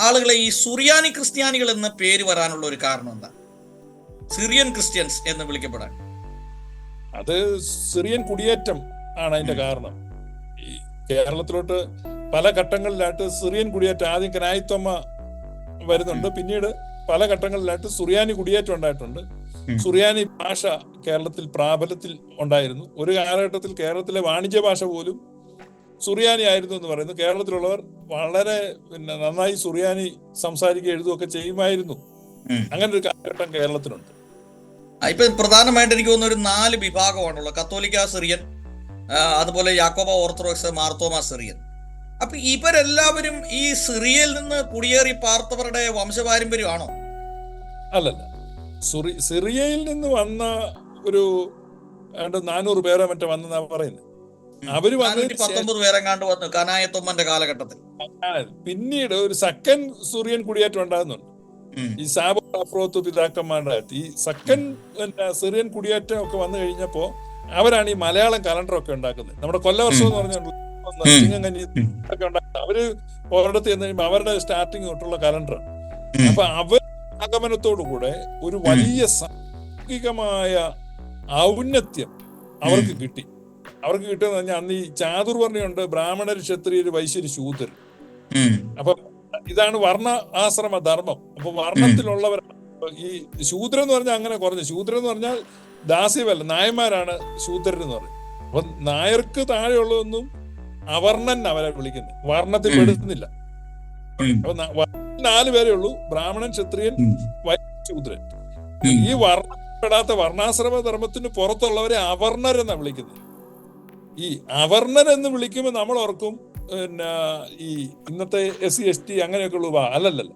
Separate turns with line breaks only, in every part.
ആളുകളെ ഈ സുറിയാനി ക്രിസ്ത്യാനികൾ എന്ന പേര് വരാനുള്ള ഒരു കാരണം എന്താ? സിറിയൻ ക്രിസ്ത്യൻസ് എന്ന് വിളിക്കപ്പെടാൻ.
അത് സിറിയൻ കുടിയേറ്റം ആണ് അതിന്റെ കാരണം. ഈ കേരളത്തിലോട്ട് പല ഘട്ടങ്ങളിലായിട്ട് സിറിയൻ കുടിയേറ്റം ആദ്യം കനായിത്തമ്മ വരുന്നുണ്ട്. പിന്നീട് പല ഘട്ടങ്ങളിലായിട്ട് സുറിയാനി കുടിയേറ്റം ഉണ്ടായിട്ടുണ്ട്. സുറിയാനി ഭാഷ കേരളത്തിൽ പ്രാബല്യത്തിൽ ഉണ്ടായിരുന്നു. ഒരു കാലഘട്ടത്തിൽ കേരളത്തിലെ വാണിജ്യ ഭാഷ പോലും സുറിയാനി ആയിരുന്നു എന്ന് പറയുന്നു. കേരളത്തിലുള്ളവർ വളരെ പിന്നെ നന്നായി സുറിയാനി സംസാരിക്കുക എഴുതുകയൊക്കെ ചെയ്യുമായിരുന്നു. അങ്ങനെ ഒരു കാലഘട്ടം കേരളത്തിലുണ്ട്.
ഇപ്പൊ പ്രധാനമായിട്ട് എനിക്ക് തോന്നുന്ന ഒരു നാല് വിഭാഗമാണുള്ളത്. കത്തോലിക്ക സിറിയൻ അതുപോലെ യാക്കോബ ഓർത്തഡോക്സ് മാർത്തോമ സിറിയൻ. അപ്പൊ ഇവരെല്ലാവരും ഈ സിറിയയിൽ നിന്ന് കുടിയേറി പാർത്തവരുടെ വംശപാരമ്പര്യമാണോ?
അല്ലല്ല. സുറി സിറിയയിൽ നിന്ന് വന്ന ഒരു നാനൂറ് പേരോ മറ്റോ വന്നെന്നാ പറയുന്നത്
അവർ പേരെങ്ങാണ്ട് വന്നു കനായത്തൊമ്മന്റെ കാലഘട്ടത്തിൽ.
പിന്നീട് ഒരു സെക്കൻഡ് സൂര്യൻ കുടിയേറ്റം ഉണ്ടാകുന്നുണ്ട്. ഈ സാബോ അഫ്രോത്ത് പിതാക്കന്മാരുടെ ഈ സെക്കൻഡ് പിന്നെ സിറിയൻ കുടിയേറ്റം ഒക്കെ വന്നു കഴിഞ്ഞപ്പോ അവരാണ് ഈ മലയാളം കലണ്ടർ ഒക്കെ ഉണ്ടാക്കുന്നത്. നമ്മുടെ കൊല്ലവർഷം എന്ന് പറഞ്ഞ ചിങ്ങങ്കഞ്ഞി
ഉം.
ഒക്കെ ഉണ്ടാക്കുന്നത്. അവർ ഒരിടത്ത് ചെന്ന് കഴിയുമ്പോൾ അവരുടെ സ്റ്റാർട്ടിങ് തൊട്ടുള്ള കലണ്ടർ. അപ്പൊ അവർ ആഗമനത്തോടു കൂടെ ഒരു വലിയ സാമൂഹികമായ ഔന്നത്യം അവർക്ക് കിട്ടി. അവർക്ക് കിട്ടുന്ന പറഞ്ഞാൽ അന്ന് ഈ ചാതുർവർണയുണ്ട് ബ്രാഹ്മണർ ക്ഷത്രിയർ വൈശ്യര് ശൂദ്രർ. അപ്പൊ ഇതാണ് വർണ ആശ്രമ ധർമ്മം. അപ്പൊ വർണത്തിലുള്ളവർ ഈ ശൂദ്രൻ എന്ന് പറഞ്ഞാൽ അങ്ങനെ കുറഞ്ഞു. ശൂദ്രൻ എന്ന് പറഞ്ഞാൽ ദാസ്യമല്ല നായന്മാരാണ് ശൂദ്രൻ എന്ന് പറയുന്നത്. അപ്പൊ നായർക്ക് താഴെയുള്ളതൊന്നും അവർണൻ അവരെ വിളിക്കുന്നത്.
വർണത്തിൽ.
പെടുന്നില്ല. അപ്പൊ നാല് പേരേ ഉള്ളൂ ബ്രാഹ്മണൻ ക്ഷത്രിയൻ. ശൂദ്രൻ. ഈ വർണപ്പെടാത്ത വർണാശ്രമ ധർമ്മത്തിന് പുറത്തുള്ളവരെ അവർണരെന്നാണ് വിളിക്കുന്നത്. ഈ അവർണർ എന്ന് വിളിക്കുമ്പോൾ നമ്മൾ ഓർക്കും പിന്നെ ഈ ഇന്നത്തെ എസ് സി എസ് ടി അങ്ങനെയൊക്കെ ഉള്ള വിഭാഗം. അല്ലല്ലല്ല.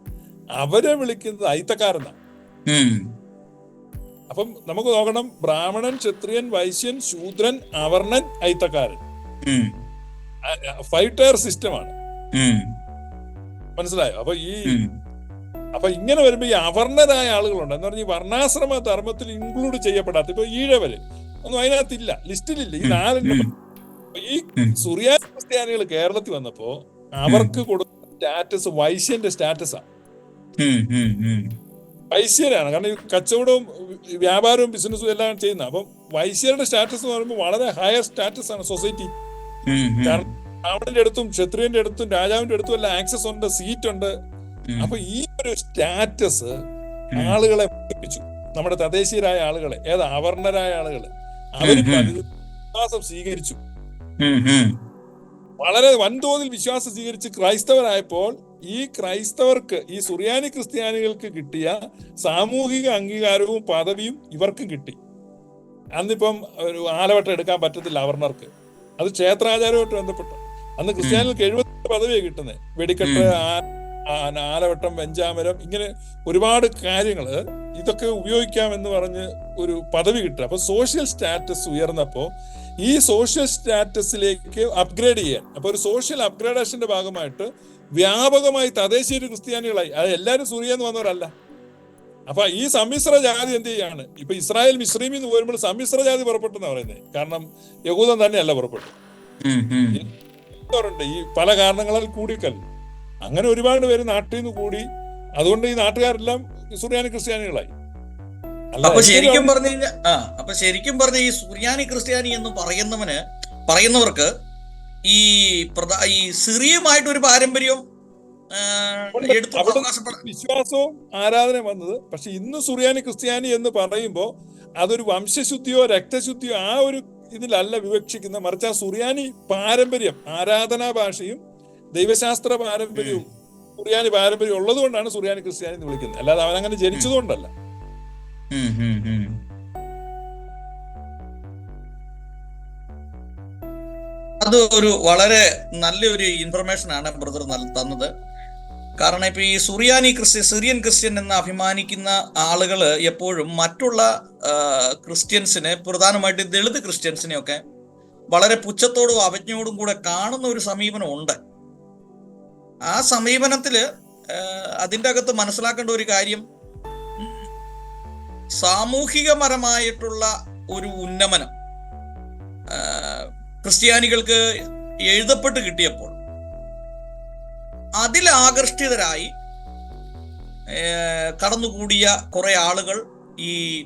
അവരെ വിളിക്കുന്നത്
അയിത്തക്കാരെന്നാണ്
അപ്പം നമുക്ക് നോക്കണം ബ്രാഹ്മണൻ ക്ഷത്രിയൻ വൈശ്യൻ ശൂദ്രൻ അവർണൻ അയിത്തക്കാരൻ. ഫൈവ് ടയർ സിസ്റ്റമാണ്. മനസ്സിലായോ? അപ്പൊ ഈ. അപ്പൊ ഇങ്ങനെ വരുമ്പോ ഈ അവർണരായ ആളുകളുണ്ട്. എന്ന് പറഞ്ഞാൽ ഈ വർണാശ്രമ ധർമ്മത്തിൽ ഇൻക്ലൂഡ് ചെയ്യപ്പെടാത്ത ഇപ്പൊ ഈഴവര് ഒന്നും അതിനകത്തില്ല ലിസ്റ്റിലില്ല. ഈ
ഉം.
ഈ. സുറിയാനി ക്രിസ്ത്യാനികൾ കേരളത്തിൽ വന്നപ്പോ അവർക്ക് കൊടുക്കുന്ന സ്റ്റാറ്റസ് വൈശ്യന്റെ സ്റ്റാറ്റസാണ്. വൈശ്യരാണ് കാരണം ഈ കച്ചവടവും വ്യാപാരവും ബിസിനസ്സും എല്ലാം ചെയ്യുന്ന അപ്പം വൈശ്യരുടെ സ്റ്റാറ്റസ് എന്ന് പറയുമ്പോൾ വളരെ ഹയർ സ്റ്റാറ്റസ് ആണ് സൊസൈറ്റി. കാരണം ബ്രാഹ്മണന്റെ അടുത്തും ക്ഷത്രിയന്റെ അടുത്തും രാജാവിന്റെ അടുത്തും എല്ലാം ആക്സസ് ഉണ്ട് സീറ്റ് ഉണ്ട്. അപ്പൊ ഈ ഒരു സ്റ്റാറ്റസ് ആളുകളെ പഠിപ്പിച്ചു നമ്മുടെ തദ്ദേശീയരായ ആളുകളെ ഏതാ അവർണരായ ആളുകളെ അവർ. വിശ്വാസം സ്വീകരിച്ചു. വളരെ വൻതോതിൽ വിശ്വാസം സ്വീകരിച്ച് ക്രൈസ്തവരായപ്പോൾ ഈ ക്രൈസ്തവർക്ക് ഈ സുറിയാനി ക്രിസ്ത്യാനികൾക്ക് കിട്ടിയ സാമൂഹിക അംഗീകാരവും പദവിയും ഇവർക്കും കിട്ടി. അന്നിപ്പം ഒരു ആലവട്ടം എടുക്കാൻ പറ്റത്തില്ല അവർണർക്ക്. അത് ക്ഷേത്രാചാരവുമായിട്ട് ബന്ധപ്പെട്ട്. അന്ന് ക്രിസ്ത്യാനികൾക്ക് എഴുപത്തി പദവിയാണ് കിട്ടുന്നത് വെടിക്കെട്ട് ആലവട്ടം വെഞ്ചാമരം ഇങ്ങനെ ഒരുപാട് കാര്യങ്ങൾ ഇതൊക്കെ ഉപയോഗിക്കാമെന്ന് പറഞ്ഞ് ഒരു പദവി കിട്ടുക അപ്പൊ സോഷ്യൽ സ്റ്റാറ്റസ് ഉയർന്നപ്പോ ഈ സോഷ്യൽ സ്റ്റാറ്റസിലേക്ക് അപ്ഗ്രേഡ് ചെയ്യാൻ. അപ്പൊ ഒരു സോഷ്യൽ അപ്ഗ്രേഡേഷന്റെ ഭാഗമായിട്ട് വ്യാപകമായി തദ്ദേശീയ ക്രിസ്ത്യാനികളായി. അത് എല്ലാവരും സൂര്യന്ന് വന്നവരല്ല. അപ്പൊ ഈ സമ്മിശ്ര ജാതി എന്ത് ചെയ്യാണ്? ഇപ്പൊ ഇസ്രായേൽ മിശ്രീമിൽ നിന്ന് പോരുമ്പോൾ സമ്മിശ്ര ജാതി പുറപ്പെട്ടെന്നാ പറയുന്നത് കാരണം യഹൂദൻ തന്നെയല്ല പുറപ്പെട്ടു ഈ പല കാരണങ്ങളാൽ കൂടിക്കൽ. അങ്ങനെ ഒരുപാട് പേര് നാട്ടിൽ നിന്ന് കൂടി. അതുകൊണ്ട് ഈ നാട്ടുകാരെല്ലാം സുറിയാനി ക്രിസ്ത്യാനികളായി.
അപ്പൊ ശരിക്കും പറഞ്ഞു കഴിഞ്ഞാൽ ആ അപ്പൊ ശരിക്കും പറഞ്ഞ ഈ സുറിയാനി ക്രിസ്ത്യാനി എന്ന് പറയുന്നവന് പറയുന്നവർക്ക് ഈ പ്രധാ ഈ സിറിയുമായിട്ട് ഒരു പാരമ്പര്യം
വിശ്വാസവും ആരാധന വന്നത്. പക്ഷെ ഇന്ന് സുറിയാനി ക്രിസ്ത്യാനി എന്ന് പറയുമ്പോൾ അതൊരു വംശശുദ്ധിയോ രക്തശുദ്ധിയോ ആ ഒരു ഇതിലല്ല വിവക്ഷിക്കുന്ന മറിച്ച് ആ സുറിയാനി പാരമ്പര്യം ആരാധനാ ഭാഷയും ദൈവശാസ്ത്ര പാരമ്പര്യവും സുറിയാനി പാരമ്പര്യം ഉള്ളത് കൊണ്ടാണ് സുറിയാനി ക്രിസ്ത്യാനി എന്ന് വിളിക്കുന്നത്. അല്ലാതെ അവൻ അങ്ങനെ ജനിച്ചതുകൊണ്ടല്ല.
അത് ഒരു വളരെ നല്ലൊരു ഇൻഫർമേഷൻ ആണ് ബ്രദർ തന്നത്. കാരണം ഇപ്പൊ ഈ സുറിയാനി ക്രിസ്ത്യൻ സിറിയൻ ക്രിസ്ത്യൻ എന്ന് അഭിമാനിക്കുന്ന ആളുകൾ എപ്പോഴും മറ്റുള്ള ക്രിസ്ത്യൻസിനെ പ്രധാനമായിട്ട് ദളിത് ക്രിസ്ത്യൻസിനെയൊക്കെ വളരെ പുച്ഛത്തോടും അവജ്ഞയോടും കൂടെ കാണുന്ന ഒരു സമീപനം ഉണ്ട് ആ സമീപനത്തിൽ അതിന്റെ അകത്ത് മനസ്സിലാക്കേണ്ട ഒരു കാര്യം. സാമൂഹികപരമായിട്ടുള്ള ഒരു ഉന്നമനം ക്രിസ്ത്യാനികൾക്ക് എഴുതപ്പെട്ട് കിട്ടിയപ്പോൾ അതിൽ ആകർഷിതരായി കടന്നുകൂടിയ കുറെ ആളുകൾ ഈ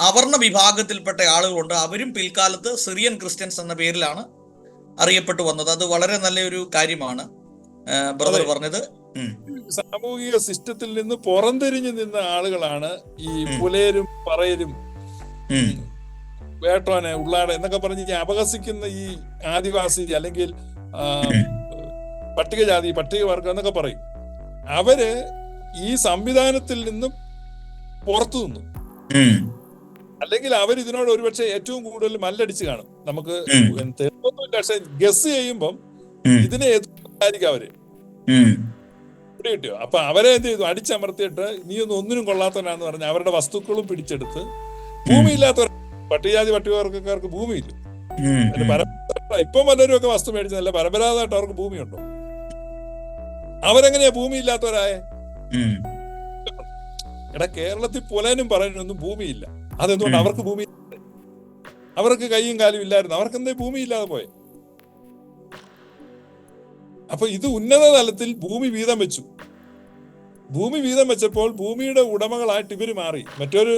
അവർണ വിഭാഗത്തിൽപ്പെട്ട ആളുകളുണ്ട്. അവരും പിൽക്കാലത്ത് സിറിയൻ ക്രിസ്ത്യൻസ് എന്ന പേരിലാണ് അറിയപ്പെട്ടു വന്നത്. അത് വളരെ നല്ലൊരു കാര്യമാണ്. ബ്രദർ പറഞ്ഞത്?
സാമൂഹിക സിസ്റ്റത്തിൽ നിന്ന് പുറംതിരിഞ്ഞു നിന്ന ആളുകളാണ് ഈ. പുലയരും പറയരും. വേട്ടോനെ ഉള്ളാട് എന്നൊക്കെ പറഞ്ഞ് അപഹസിക്കുന്ന ഈ ആദിവാസി അല്ലെങ്കിൽ പട്ടികജാതി പട്ടികവർഗം എന്നൊക്കെ പറയും. അവർ ഈ സംവിധാനത്തിൽ നിന്നും പുറത്തു നിന്നു. അല്ലെങ്കിൽ അവർ ഇതിനോട് ഒരുപക്ഷെ ഏറ്റവും കൂടുതൽ മല്ലടിച്ച് കാണും. നമുക്ക്. തെളിവൊന്നുമില്ല. പക്ഷെ ഗസ് ചെയ്യുമ്പം ഇതിനെ എതിർക്കുന്നതായിരിക്കും
അവർ.
പിടി കിട്ടിയോ? അപ്പൊ അവരെ എന്ത് ചെയ്തു? അടിച്ചമർത്തിയിട്ട് നീ ഒന്നും ഒന്നിനും കൊള്ളാത്തവനാന്ന് പറഞ്ഞ് അവരുടെ വസ്തുക്കളും പിടിച്ചെടുത്ത് ഭൂമിയില്ലാത്തവർ പട്ടികജാതി പട്ടികവർഗക്കാർക്ക് ഭൂമിയില്ല. ഇപ്പം വല്ലവരും ഒക്കെ വസ്തു മേടിച്ചതല്ല പരമ്പരാഗതമായിട്ട് അവർക്ക് ഭൂമിയുണ്ടോ? അവരെങ്ങനെയാ ഭൂമി ഇല്ലാത്തവരായ
ഉം.
എടാ കേരളത്തിൽ പുലനും പറയാനൊന്നും ഭൂമിയില്ല. അതെന്തുകൊണ്ട് അവർക്ക് ഭൂമി അവർക്ക് കൈയും കാലും ഇല്ലായിരുന്നു. അവർക്ക് എന്തേ ഭൂമി ഇല്ലാതെ പോയെ? അപ്പൊ ഇത് ഉന്നത തലത്തിൽ ഭൂമി വീതം വെച്ചു. ഭൂമി വീതം വെച്ചപ്പോൾ ഭൂമിയുടെ ഉടമകളായിട്ട് ഇവർ മാറി. മറ്റൊരു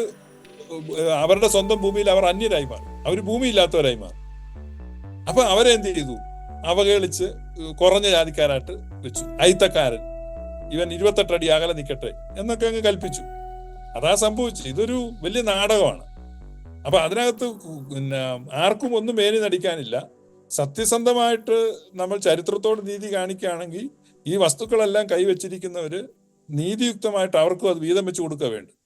അവരുടെ സ്വന്തം ഭൂമിയിൽ അവർ അന്യരായി മാറി. അവർ ഭൂമി ഇല്ലാത്തവരായി മാറി. അപ്പൊ അവരെന്ത് ചെയ്തു? അവഹേളിച്ച് കുറഞ്ഞ ജാതിക്കാരായിട്ട് വെച്ചു. അയിത്തക്കാരൻ. ഇവൻ ഇരുപത്തെട്ട് അടി അകലെ നിൽക്കട്ടെ എന്നൊക്കെ അങ്ങ് കൽപ്പിച്ചു. അതാ സംഭവിച്ചു ഇതൊരു വലിയ നാടകമാണ്. അപ്പൊ അതിനകത്ത് പിന്നെ ആർക്കും ഒന്നും മേനി നടിക്കാനില്ല. സത്യസന്ധമായിട്ട് നമ്മൾ ചരിത്രത്തോട് നീതി കാണിക്കുകയാണെങ്കിൽ ഈ വസ്തുക്കളെല്ലാം കൈവച്ചിരിക്കുന്നവര് നീതിയുക്തമായിട്ട് അവർക്കും അത് വീതം വെച്ച് കൊടുക്കുക വേണ്ടത്